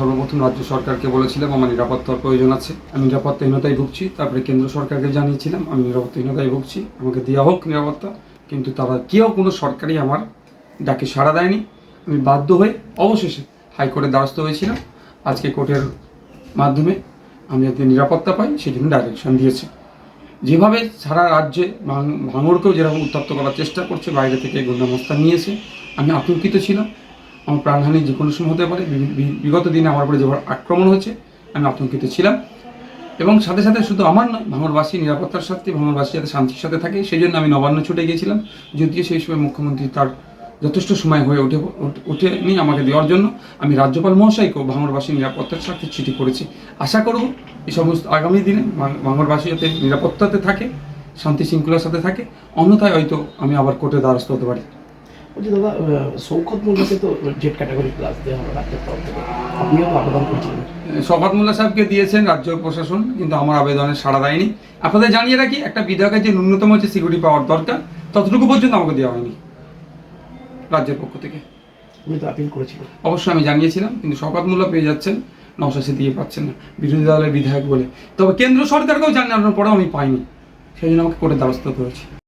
সর্বপ্রথম রাজ্য সরকারকে বলেছিলাম, আমার নিরাপত্তার প্রয়োজন আছে। আমি নিরাপত্তাহীনতায় ভুগছি, তারপরে কেন্দ্র সরকারকে জানিয়েছিলাম, আমি নিরাপত্তাহীনতায় ভুগছি। আমাকে দেওয়া হোক নিরাপত্তা, কিন্তু তারা কেউ কোনো সরকারই আমার ডাকে সাড়া দেয়নি। আমি বাধ্য হয়ে অবশেষে হাইকোর্টের দ্বারস্থ হয়েছিলাম। আজকে কোর্টের মাধ্যমে আমি যাতে নিরাপত্তা পাই সেই জন্য ডাইরেকশন দিয়েছে। যেভাবে সারা রাজ্যে ভাঙ- ভাঙড়কেও যেরকম উত্তপ্ত করার চেষ্টা করছে, বাইরে থেকে গুন্ডামস্তা নিয়েছে, আমি আতঙ্কিত ছিলাম। আমার প্রাণহানি যে কোনো সময় হতে পারে বিগত দিনে আমার উপরে যেভাবে আক্রমণ হয়েছে, আমি আতঙ্কিত ছিলাম। এবং সাথে সাথে শুধু আমার নয় ভাঙড়বাসী নিরাপত্তার সাথে ভাঙড়বাসী যাতে শান্তির সাথে থাকে, সেই জন্য আমি নবান্ন ছুটে গিয়েছিলাম। যদিও সেই সময় মুখ্যমন্ত্রী তার যথেষ্ট সময় হয়ে উঠে উঠে- উঠেনি আমাকে দেওয়ার জন্য। আমি রাজ্যপাল মহাশয়কেও ভাঙড়বাসী নিরাপত্তার সাথে চিঠি করেছি। আশা করব এই সমস্ত আগামী দিনে ভাঙ- ভাঙড়বাসী যাতে নিরাপত্তাতে থাকে, শান্তি শৃঙ্খলার সাথে থাকে, অন্যথায় হয়তো আমি আবার কোর্টে দ্বারস্থ হতে পারি। বলছি দাদা সৌখত মোল্লাকে তো ক্যাটাগরি ক্লাস দেওয়া হলো রাজ্যের তরফ থেকে। আপনিও তো আবেদন করেছিলেন। শওকত মোল্লা সাহেবকে দিয়েছেন রাজ্য প্রশাসন কিন্তু আমার আবেদনে সাড়া দেয়নি। আপনাদের জানিয়ে রাখি একটা বিধায়কের যে ন্যূনতম হচ্ছে সিকিউরিটি পাওয়ার দরকার ততটুকু পর্যন্ত আমাকে দেওয়া হয়নি রাজ্যের পক্ষ থেকে। উনি তো আপিল করেছিলেন অবশ্যই আমি জানিয়েছিলাম কিন্তু শওকত মোল্লা পেয়ে যাচ্ছেন নশাসি দিয়ে পাচ্ছেন না বিরোধী দলের বিধায়ক বলে। তবে কেন্দ্র সরকারকেও জানানোর পরেও আমি পাইনি সেই জন্য আমাকে কোর্টের দ্বারস্থ হয়েছে